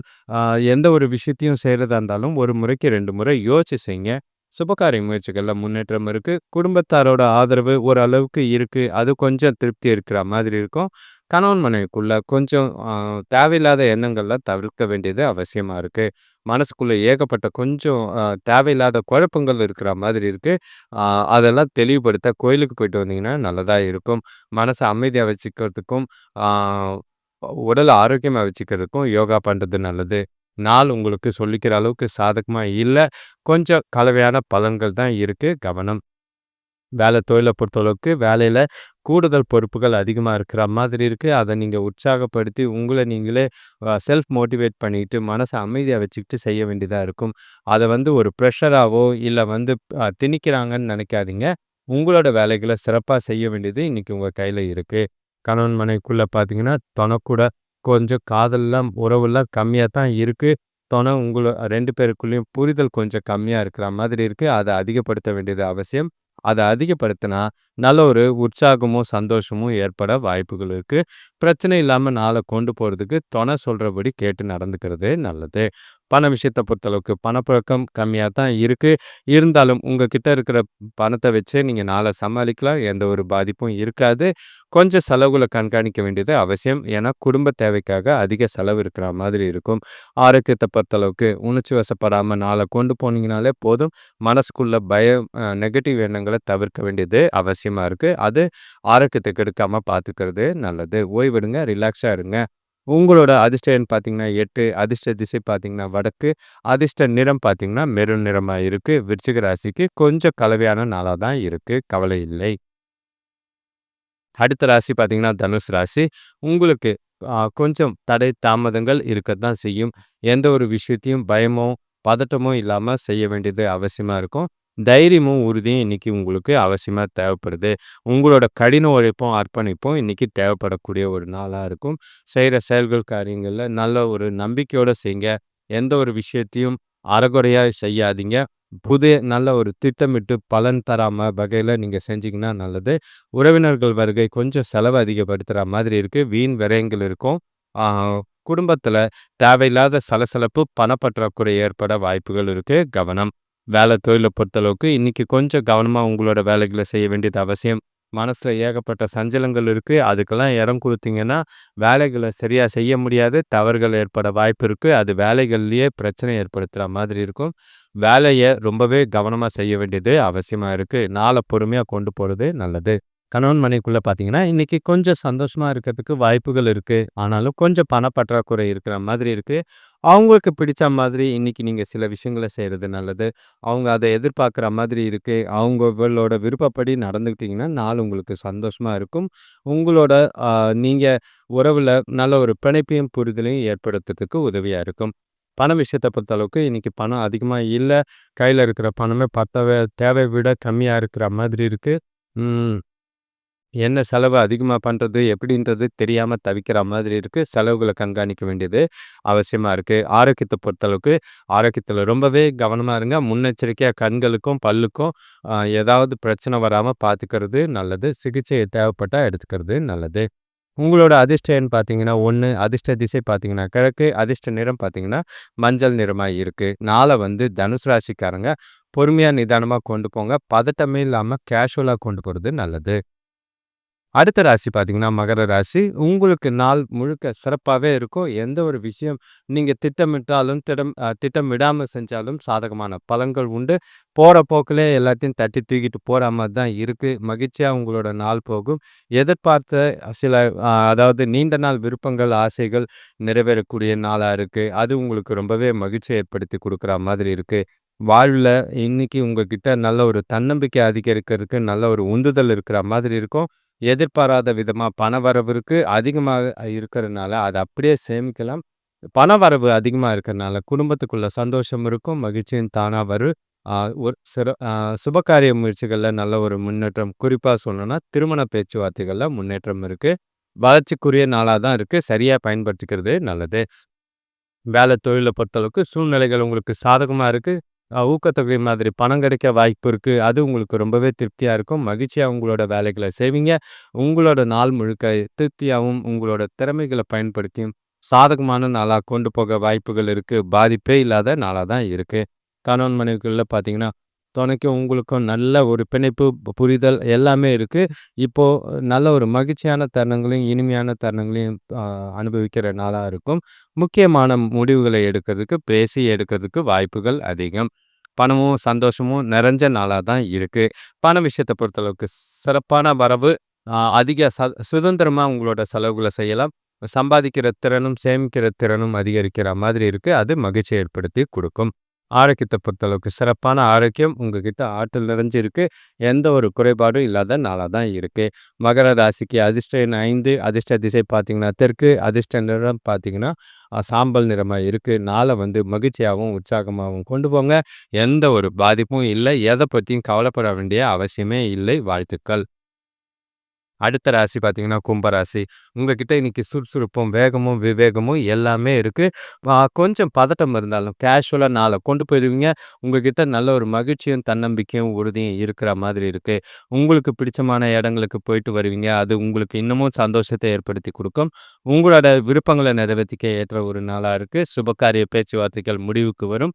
எந்த ஒரு விஷயத்தையும் செய்கிறதா இருந்தாலும், ஒரு முறைக்கு ரெண்டு முறை யோசிச்சு செய்ங்க. சுபகாரிய முயற்சிகளில் முன்னேற்றம் இருக்கு. குடும்பத்தாரோட ஆதரவு ஓரளவுக்கு இருக்கு. அது கொஞ்சம் திருப்தி இருக்கிற மாதிரி இருக்கும். கணவன் மனைவிக்குள்ள கொஞ்சம் ஆ தேவையில்லாத எண்ணங்கள்லாம் தவிர்க்க வேண்டியது அவசியமா இருக்கு. மனசுக்குள்ள ஏகப்பட்ட கொஞ்சம் அ தேவையில்லாத குழப்பங்கள் இருக்கிற மாதிரி இருக்கு. ஆ அதெல்லாம் தெளிவுபடுத்த கோயிலுக்கு போயிட்டு வந்தீங்கன்னா நல்லதா இருக்கும். மனச அமைதியா வச்சுக்கிறதுக்கும், ஆ உடல ஆரோக்கியமா வச்சுக்கிறதுக்கும் யோகா பண்றது நல்லது. நாள் உங்களுக்கு சொல்லிக்கிற அளவுக்கு சாதகமா இல்ல. கொஞ்சம் கலவையான பலன்கள் தான் இருக்கு. கவனம். வேலை தொழிலை பொறுத்தளவுக்கு வேலையில் கூடுதல் பொறுப்புகள் அதிகமாக இருக்கிற மாதிரி இருக்குது அதை நீங்கள் உற்சாகப்படுத்தி உங்களை நீங்களே செல்ஃப் மோட்டிவேட் பண்ணிக்கிட்டு மனசை அமைதியாக வச்சுக்கிட்டு செய்ய வேண்டியதாக இருக்கும். அதை வந்து ஒரு ப்ரெஷராகவோ இல்லை வந்து திணிக்கிறாங்கன்னு நினைக்காதீங்க. உங்களோட வேலைகளை சிறப்பாக செய்ய வேண்டியது இன்றைக்கி உங்கள் கையில் இருக்குது கணவன் மனைவிக்குள்ளே பார்த்தீங்கன்னா, தொனக்கூட கொஞ்சம் காதல்லாம், உறவுலாம் கம்மியாக தான் இருக்குது தொண உங்கள 2 பேருக்குள்ளயும் புரிதல் கொஞ்சம் கம்மியாக இருக்கிற மாதிரி இருக்குது அதை அதிகப்படுத்த வேண்டியது அவசியம். அதை அதிகப்படுத்தினா, நல்ல ஒரு உற்சாகமும், சந்தோஷமும் ஏற்பட வாய்ப்புகள் இருக்குது பிரச்சனை இல்லாமல் நாளை கொண்டு போகிறதுக்கு தொண சொல்கிறபடி கேட்டு நடந்துக்கிறது நல்லது. பண விஷயத்தை பொறுத்தளவுக்கு பணப்புழக்கம் கம்மியாக தான் இருக்குது இருந்தாலும் உங்கள் கிட்ட இருக்கிற பணத்தை வச்சே நீங்கள் நாளை சமாளிக்கலாம். எந்த ஒரு பாதிப்பும் இருக்காது. கொஞ்சம் செலவுகளை கண்காணிக்க வேண்டியது அவசியம். ஏன்னா, குடும்ப தேவைக்காக அதிக செலவு இருக்கிற மாதிரி இருக்கும். ஆரோக்கியத்தை பொறுத்தளவுக்கு உணர்ச்சி வசப்படாமல் நாளை கொண்டு போனீங்கனாலே போதும். மனசுக்குள்ள பயம், நெகட்டிவ் எண்ணங்களை தவிர்க்க வேண்டியது அவசியமாக இருக்குது அது ஆரோக்கியத்தை கெடுக்காமல் பார்த்துக்கிறது நல்லது. ஓய்வெடுங்க, ரிலாக்ஸாக இருங்க. உங்களோட அதிர்ஷ்ட எண் பார்த்தீங்கன்னா எட்டு அதிர்ஷ்ட திசை பார்த்தீங்கன்னா வடக்கு, அதிர்ஷ்ட நிறம் பார்த்தீங்கன்னா மெருள் நிறமா இருக்கு. விருச்சிக ராசிக்கு கொஞ்சம் கலவையான நாளாக தான் இருக்கு. கவலை இல்லை. அடுத்த ராசி பார்த்தீங்கன்னா, தனுஷ் ராசி. உங்களுக்கு கொஞ்சம் தடை, தாமதங்கள் இருக்கத்தான் செய்யும். எந்த ஒரு விஷயத்தையும் பயமோ, பதட்டமோ இல்லாம செய்ய வேண்டியது அவசியமா இருக்கும். தைரியமும், உறுதியும் இன்னைக்கு உங்களுக்கு அவசியமாக தேவைப்படுது. உங்களோட கடின உழைப்பும், அர்ப்பணிப்பும் இன்னைக்கு தேவைப்படக்கூடிய ஒரு நாளாக இருக்கும். செய்கிற செயல்கள், காரியங்களில் நல்ல ஒரு நம்பிக்கையோடு செய்யுங்க எந்த ஒரு விஷயத்தையும் அறகுறையாக செய்யாதீங்க. புதிய நல்ல ஒரு திட்டமிட்டு பலன் தராமல் வகையில் நீங்கள் செஞ்சீங்கன்னா நல்லது. உறவினர்கள் வருகை கொஞ்சம் செலவு அதிகப்படுத்துகிற மாதிரி இருக்குது வீண் விரயங்கள் இருக்கும். குடும்பத்தில் தேவையில்லாத சலசலப்பு, பணப்பற்றாக்குறை ஏற்பட வாய்ப்புகள் இருக்குது கவனம். வேலை தொழிலை பொறுத்தளவுக்கு இன்றைக்கி கொஞ்சம் கவனமாக உங்களோட வேலைகளை செய்ய வேண்டியது அவசியம். மனசில் ஏகப்பட்ட சஞ்சலங்கள் இருக்குது அதுக்கெல்லாம் இடம் கொடுத்தீங்கன்னா வேலைகளை சரியாக செய்ய முடியாது. தவறுகள் ஏற்பட வாய்ப்பு இருக்குது அது வேலைகள்லேயே பிரச்சனை ஏற்படுத்துகிற மாதிரி இருக்கும். வேலையை ரொம்பவே கவனமாக செய்ய வேண்டியது அவசியமாக இருக்குது நாளை பொறுமையாக கொண்டு போகிறது நல்லது. கணவன் மனைக்குள்ளே பார்த்தீங்கன்னா, இன்றைக்கி கொஞ்சம் சந்தோஷமாக இருக்கிறதுக்கு வாய்ப்புகள் இருக்குது ஆனாலும் கொஞ்சம் பணப்பற்றாக்குறை இருக்கிற மாதிரி இருக்குது அவங்களுக்கு பிடிச்ச மாதிரி இன்றைக்கி நீங்கள் சில விஷயங்கள செய்கிறது நல்லது. அவங்க அதை எதிர்பார்க்குற மாதிரி இருக்குது அவங்களோட விருப்பப்படி நடந்துக்கிட்டிங்கன்னா நாள் உங்களுக்கு சந்தோஷமாக இருக்கும். உங்களோட நீங்கள் உறவில் நல்ல ஒரு பிணைப்பையும், புரிதலையும் ஏற்படுத்துறதுக்கு உதவியாக இருக்கும். பண விஷயத்த பொறுத்த அளவுக்கு இன்றைக்கி பணம் அதிகமாக இல்லை கையில் இருக்கிற பணமே பத்தவை தேவை விட கம்மியாக இருக்கிற மாதிரி இருக்குது என்ன செலவு அதிகமாக பண்ணுறது எப்படின்றது தெரியாமல் தவிக்கிற மாதிரி இருக்குது செலவுகளை கண்காணிக்க வேண்டியது அவசியமாக இருக்குது ஆரோக்கியத்தை பொறுத்தளவுக்கு ஆரோக்கியத்தில் ரொம்பவே கவனமாக இருங்க. முன்னெச்சரிக்கையாக கண்களுக்கும், பல்லுக்கும் ஏதாவது பிரச்சனை வராமல் பார்த்துக்கிறது நல்லது. சிகிச்சை தேவைப்பட்டால் எடுத்துக்கிறது நல்லது. உங்களோட அதிர்ஷ்ட பார்த்தீங்கன்னா ஒன்று அதிர்ஷ்ட திசை பார்த்தீங்கன்னா கிழக்கு, அதிர்ஷ்ட நிறம் பார்த்தீங்கன்னா மஞ்சள் நிறமாக இருக்குது நாளை வந்து தனுசு ராசிக்காரங்க பொறுமையாக நிதானமாக கொண்டு போங்க. பதட்டமே இல்லாமல் கேஷுவலாக கொண்டு போகிறது நல்லது. அடுத்த ராசி பார்த்தீங்கன்னா, மகர ராசி. உங்களுக்கு நாள் முழுக்க சிறப்பாகவே இருக்கும். எந்த ஒரு விஷயம் நீங்கள் திட்டமிட்டாலும், திடம் திட்டமிடாமல் செஞ்சாலும் சாதகமான பலன்கள் உண்டு. போகிற போக்கில் எல்லாத்தையும் தட்டி தூக்கிட்டு போகிற மாதிரி தான் இருக்குது மகிழ்ச்சியாக உங்களோட நாள் போகும். எதிர்பார்த்த சில அதாவது நீண்ட நாள் விருப்பங்கள், ஆசைகள் நிறைவேறக்கூடிய நாளாக இருக்குது அது உங்களுக்கு ரொம்பவே மகிழ்ச்சி ஏற்படுத்தி கொடுக்குற மாதிரி இருக்குது வாழ்வில் இன்னைக்கு உங்ககிட்ட நல்ல ஒரு தன்னம்பிக்கை அதிகரிக்கிறதுக்கு நல்ல ஒரு உந்துதல் இருக்கிற மாதிரி இருக்கும். எதிர்பாராத விதமா பணவரவு இருக்கு. அதிகமாக இருக்கிறதுனால அத அப்படியே சேமிக்கலாம். பண வரவு அதிகமா இருக்கிறனால குடும்பத்துக்குள்ள சந்தோஷம் இருக்கும். மகிழ்ச்சியும் தானா வரும். ஒரு சிற சுபகாரிய முயற்சிகள்ல நல்ல ஒரு முன்னேற்றம். குறிப்பா சொல்லணும்னா, திருமண பேச்சுவார்த்தைகள்ல முன்னேற்றம் இருக்கு. வளர்ச்சிக்குரிய நாளா தான் இருக்கு. சரியா பயன்படுத்திக்கிறது நல்லது. வேலை தொழில பொறுத்தளவுக்கு சூழ்நிலைகள் உங்களுக்கு சாதகமா இருக்கு. ஊக்கத்தொகை மாதிரி பணம் கிடைக்க வாய்ப்பு இருக்குது அது உங்களுக்கு ரொம்பவே திருப்தியாக இருக்கும். மகிழ்ச்சியாக உங்களோட வேலைகளை செய்வீங்க. உங்களோட நாள் முழுக்க திருப்தியாகவும் உங்களோட திறமைகளை பயன்படுத்தியும் சாதகமான நாளாக கொண்டு போக வாய்ப்புகள் இருக்குது பாதிப்பே இல்லாத நாளாக தான் இருக்குது கணவன் மனைவிகளில் பார்த்தீங்கன்னா, துணைக்கும் உங்களுக்கும் நல்ல ஒரு பிணைப்பு, புரிதல் எல்லாமே இருக்குது இப்போது நல்ல ஒரு மகிழ்ச்சியான தருணங்களையும், இனிமையான தருணங்களையும் அனுபவிக்கிற நாளாக இருக்கும். முக்கியமான முடிவுகளை எடுக்கிறதுக்கு, பேசி எடுக்கிறதுக்கு வாய்ப்புகள் அதிகம். பணமும், சந்தோஷமும் நிறைஞ்ச நாளாக தான் இருக்குது பண விஷயத்தை பொறுத்தளவுக்கு சிறப்பான வரவு. அதிக ச சுதந்திரமாக உங்களோட செலவுகளை செய்யலாம். சம்பாதிக்கிற திறனும், சேமிக்கிற திறனும் அதிகரிக்கிற மாதிரி இருக்குது அது மகிழ்ச்சி ஏற்படுத்தி கொடுக்கும் ஆரோக்கியத்தை பொறுத்தளவுக்கு சிறப்பான ஆரோக்கியம். உங்ககிட்ட ஆற்றல் நிறைஞ்சு இருக்குது எந்த ஒரு குறைபாடும் இல்லாத நாளாக தான் இருக்குது மகர ராசிக்கு அதிர்ஷ்ட ஐந்து அதிர்ஷ்ட திசை பார்த்தீங்கன்னா தெற்கு, அதிர்ஷ்ட நிறம் பார்த்தீங்கன்னா சாம்பல் நிறமாக இருக்குது நாளை வந்து மகிழ்ச்சியாகவும் உற்சாகமாகவும் கொண்டு போங்க. எந்த ஒரு பாதிப்பும் இல்லை எதை பற்றியும் கவலைப்பட வேண்டிய அவசியமே இல்லை. வாழ்த்துக்கள். அடுத்த ராசி பார்த்தீங்கன்னா, கும்பராசி உங்ககிட்ட இன்னைக்கு சுறுசுறுப்பும், வேகமும், விவேகமும் எல்லாமே இருக்கு. கொஞ்சம் பதட்டம் இருந்தாலும் கேஷுவலாக நாளை கொண்டு போயிடுவீங்க உங்ககிட்ட நல்ல ஒரு மகிழ்ச்சியும், தன்னம்பிக்கையும், உறுதியும் இருக்கிற மாதிரி இருக்கு. உங்களுக்கு பிடிச்சமான இடங்களுக்கு போயிட்டு வருவீங்க. அது உங்களுக்கு இன்னமும் சந்தோஷத்தை ஏற்படுத்தி கொடுக்கும் உங்களோட விருப்பங்களை நிறைவேத்திக்க ஏற்ற ஒரு நாளாக இருக்கு. சுபகாரிய பேச்சுவார்த்தைகள் முடிவுக்கு வரும்.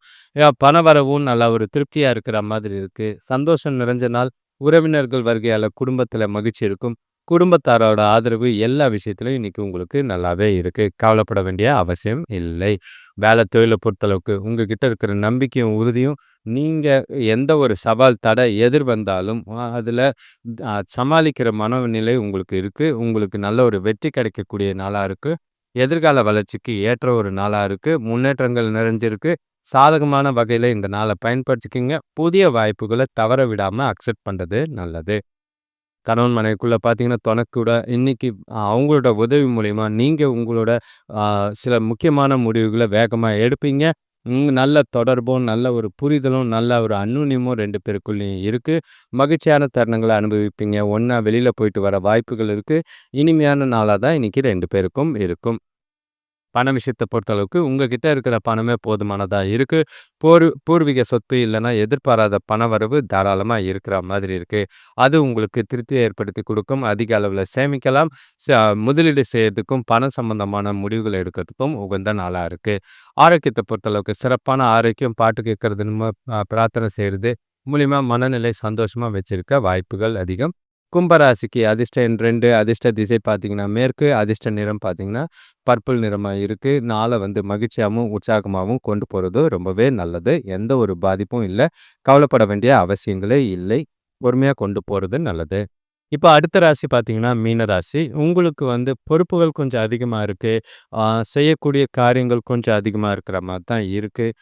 பண வரவும் நல்லா ஒரு திருப்தியாக இருக்கிற மாதிரி இருக்கு. சந்தோஷம் நிறைஞ்ச நாள். உறவினர்கள் வருகையால் குடும்பத்தில் மகிழ்ச்சி இருக்கும். குடும்பத்தாரோட ஆதரவு எல்லா விஷயத்திலும் இன்னைக்கு உங்களுக்கு நல்லாவே இருக்கு. கவலைப்பட வேண்டிய அவசியம் இல்லை. வேலை தொழிலை பொறுத்தளவுக்கு உங்ககிட்ட இருக்கிற நம்பிக்கையும், உறுதியும் நீங்க எந்த ஒரு சவால், தடை எதிர் வந்தாலும் அதில் அதுல சமாளிக்கிற மனநிலை உங்களுக்கு இருக்கு. உங்களுக்கு நல்ல ஒரு வெற்றி கிடைக்கக்கூடிய நாளா இருக்கு. எதிர்கால வளர்ச்சிக்கு ஏற்ற ஒரு நாளா இருக்கு. முன்னேற்றங்கள் நிறைஞ்சிருக்கு. சாதகமான வகையில இந்த நாளை பயன்படுத்திக்கிங்க புதிய வாய்ப்புகளை தவற விடாம அக்செப்ட் பண்றது நல்லது. கணவன் மனைவிக்குள்ளே பார்த்தீங்கன்னா, தொணைக்கூட இன்றைக்கி அவங்களோட உதவி மூலிமா நீங்கள் உங்களோட சில முக்கியமான முடிவுகளை வேகமாக எடுப்பீங்க. நல்ல தொடர்பும், நல்ல ஒரு புரிதலும், நல்ல ஒரு அந்யோன்யமும் 2 பேருக்குள்ளயும் இருக்கு. மகிழ்ச்சியான தருணங்களை அனுபவிப்பீங்க. ஒன்றா வெளியில் போயிட்டு வர வாய்ப்புகள் இருக்குது இனிமையான நாளாக தான் இன்றைக்கி ரெண்டு பேருக்கும் இருக்கும். பண விஷயத்தை பொறுத்தளவுக்கு உங்ககிட்ட இருக்கிற பணமே போதுமானதாக இருக்கு. போர் பூர்வீக சொத்து இல்லைன்னா எதிர்பாராத பண வரவு தாராளமாக இருக்கிற மாதிரி இருக்குது அது உங்களுக்கு திருப்தியை ஏற்படுத்தி கொடுக்கும் அதிக அளவில் சேமிக்கலாம். ச முதலீடு செய்யறதுக்கும், பணம் சம்பந்தமான முடிவுகள் எடுக்கிறதுக்கும் உகந்த நாளாக இருக்குது ஆரோக்கியத்தை பொறுத்தளவுக்கு சிறப்பான ஆரோக்கியம். பாட்டு கேட்கறது, பிரார்த்தனை செய்கிறது மூலிமா மனநிலை சந்தோஷமாக வச்சுருக்க வாய்ப்புகள் அதிகம். கும்பராசிக்கு அதிர்ஷ்ட எண் 2 அதிர்ஷ்ட திசை பார்த்தீங்கன்னா, மேற்கு. அதிர்ஷ்ட நிறம் பார்த்தீங்கன்னா, பர்பிள் நிறமாக இருக்குது நாளை வந்து மகிழ்ச்சியாகவும் உற்சாகமாகவும் கொண்டு போகிறது ரொம்பவே நல்லது. எந்த ஒரு பாதிப்பும் இல்லை கவலைப்பட வேண்டிய அவசியங்களே இல்லை. பொறுமையாக கொண்டு போகிறது நல்லது. இப்போ அடுத்த ராசி பார்த்தீங்கன்னா, மீன ராசி. உங்களுக்கு வந்து பொறுப்புகள் கொஞ்சம் அதிகமாக இருக்குது செய்யக்கூடிய காரியங்கள் கொஞ்சம் அதிகமாக இருக்கிற மாதிரி தான் இருக்குது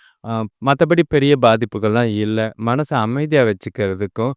மற்றபடி பெரிய பாதிப்புகள்லாம் இல்லை மனசை அமைதியாக வச்சுக்கிறதுக்கும்,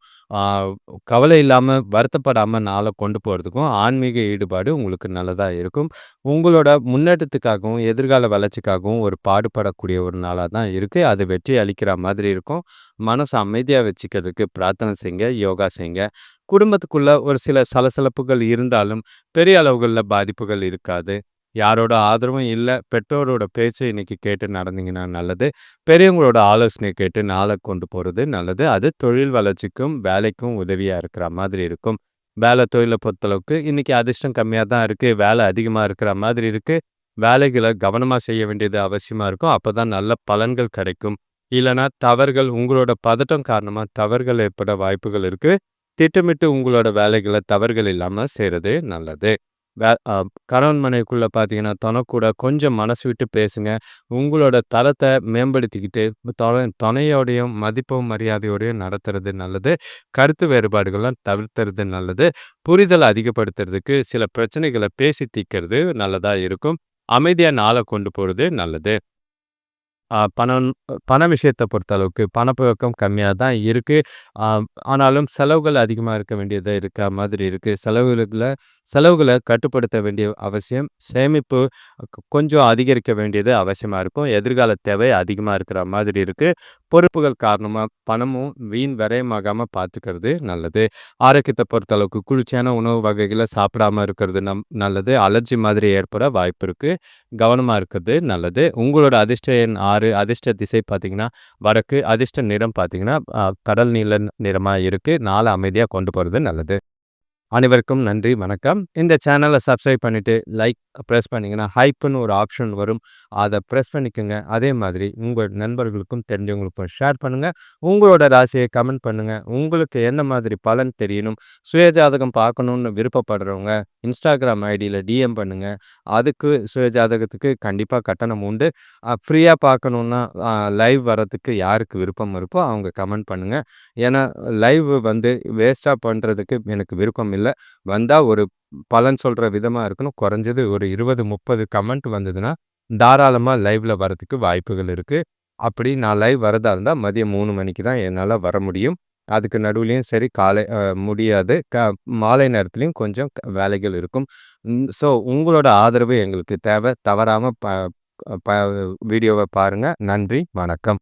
கவலை இல்லாமல் வருத்தப்படாமல் நாளை கொண்டு போகிறதுக்கும் ஆன்மீக ஈடுபாடு உங்களுக்கு நல்லதாக இருக்கும். உங்களோட முன்னேற்றத்துக்காகவும், எதிர்கால வளர்ச்சிக்காகவும் ஒரு பாடுபடக்கூடிய ஒரு நாளாக தான் இருக்குது அது வெற்றி அளிக்கிற மாதிரி இருக்கும். மனசை அமைதியாக வச்சுக்கிறதுக்கு பிரார்த்தனை செய்யுங்க, யோகா செய்யுங்க. குடும்பத்துக்குள்ள ஒரு சில சலசலப்புகள் இருந்தாலும், பெரிய அளவுகள்ல பாதிப்புகள் இருக்காது. யாரோட ஆதரவும் இல்ல. பெற்றோரோட பேச்சை இன்னைக்கு கேட்டு நடந்தீங்கன்னா நல்லது. பெரியவங்களோட ஆலோசனை கேட்டு நாளை கொண்டு போறது நல்லது. அது தொழில் வளர்ச்சிக்கும், வேலைக்கும் உதவியா இருக்கிற மாதிரி இருக்கும். வேலை தொழில பொறுத்தளவுக்கு இன்னைக்கு அதிர்ஷ்டம் கம்மியா தான் இருக்கு. வேலை அதிகமா இருக்கிற மாதிரி இருக்கு. வேலைகளை கவனமா செய்ய வேண்டியது அவசியமா இருக்கும். அப்பதான் நல்ல பலன்கள் கிடைக்கும். இல்லைனா தவறுகள் உங்களோட பதட்டம் காரணமா தவறுகள் ஏற்பட வாய்ப்புகள் இருக்கு. திட்டமிட்டு உங்களோட வேலைகளை தவறுகள் இல்லாமல் செய்கிறது நல்லது. வே அ கணவன் மனைவிக்குள்ள பார்த்தீங்கன்னா, தொணக்கூட கொஞ்சம் மனசு விட்டு பேசுங்க. உங்களோட தரத்தை மேம்படுத்திக்கிட்டு, தொண துணையோடையும் மதிப்பும், மரியாதையோடையும் நடத்துறது நல்லது. கருத்து வேறுபாடுகள்லாம் தவிர்த்துறது நல்லது. புரிதல் அதிகப்படுத்துறதுக்கு சில பிரச்சனைகளை பேசி தீர்க்கிறது நல்லதாக இருக்கும். அமைதியாக நாளை கொண்டு போகிறது நல்லது. பணம் பண விஷயத்தை பொறுத்தளவுக்கு பணப்புழக்கம் கம்மியாக தான் இருக்கு. ஆனாலும் செலவுகள் அதிகமாக இருக்க வேண்டியதாக இருக்கா மாதிரி இருக்குது செலவுகளில் செலவுகளை கட்டுப்படுத்த வேண்டிய அவசியம். சேமிப்பு கொஞ்சம் அதிகரிக்க வேண்டியது அவசியமாக இருக்கும். எதிர்கால தேவை அதிகமாக இருக்கிற மாதிரி இருக்குது பொறுப்புகள் காரணமாக பணமும் வீண் விரயமாகாமல் பார்த்துக்கிறது நல்லது. ஆரோக்கியத்தை பொறுத்தளவுக்கு குளிர்ச்சியான உணவு வகைகளை சாப்பிடாம இருக்கிறது நம் நல்லது. அலர்ஜி மாதிரி ஏற்பட வாய்ப்பு இருக்குது கவனமாக இருக்கிறது நல்லது. உங்களோட அதிர்ஷ்ட எண் ஆறு அதிர்ஷ்ட திசை பார்த்தீங்கன்னா, வடக்கு. அதிர்ஷ்ட நிறம் பார்த்தீங்கன்னா, கடல் நீல நிறமாக இருக்குது நாளை அமைதியாக கொண்டு போகிறது நல்லது. அனைவருக்கும் நன்றி, வணக்கம். இந்த சேனலை சப்ஸ்கிரைப் பண்ணிட்டு, லைக் ப்ரெஸ் பண்ணிங்கன்னா ஹைப்புன்னு ஒரு ஆப்ஷன் வரும். அதை ப்ரெஸ் பண்ணிக்கோங்க. அதே மாதிரி உங்கள் நண்பர்களுக்கும், தெரிஞ்சவங்களுக்கும் ஷேர் பண்ணுங்கள் உங்களோட ராசியை கமெண்ட் பண்ணுங்கள் உங்களுக்கு என்ன மாதிரி பலன் தெரியணும், சுயஜாதகம் பார்க்கணுன்னு விருப்பப்படுறவங்க, இன்ஸ்டாகிராம் ஐடியில் டிஎம் பண்ணுங்கள் அதுக்கு சுயஜாதகத்துக்கு கண்டிப்பாக கட்டணம் உண்டு. ஃப்ரீயாக பார்க்கணுன்னா லைவ் வரதுக்கு யாருக்கு விருப்பம் இருக்கோ, அவங்க கமெண்ட் பண்ணுங்கள் ஏன்னா, லைவ் வந்து வேஸ்ட்டாக பண்ணுறதுக்கு எனக்கு விருப்பம் இல்லை. வந்தால் ஒரு பலன் சொல்கிற விதமாக இருக்கணும். குறைஞ்சது ஒரு 20, 30 கமெண்ட் வந்ததுன்னா, தாராளமாக லைவில் வரதுக்கு வாய்ப்புகள் இருக்குது அப்படி நான் லைவ் வரதா இருந்தால் மதியம் மூணு மணிக்கு தான் என்னால் வர முடியும். அதுக்கு நடுவுலையும் சரி, காலை முடியாது. க மாலை நேரத்துலையும் கொஞ்சம் வேலைகள் இருக்கும். ஸோ உங்களோட ஆதரவு எங்களுக்கு தேவை. தவறாமல் ப ப வீடியோவை பாருங்கள் நன்றி, வணக்கம்.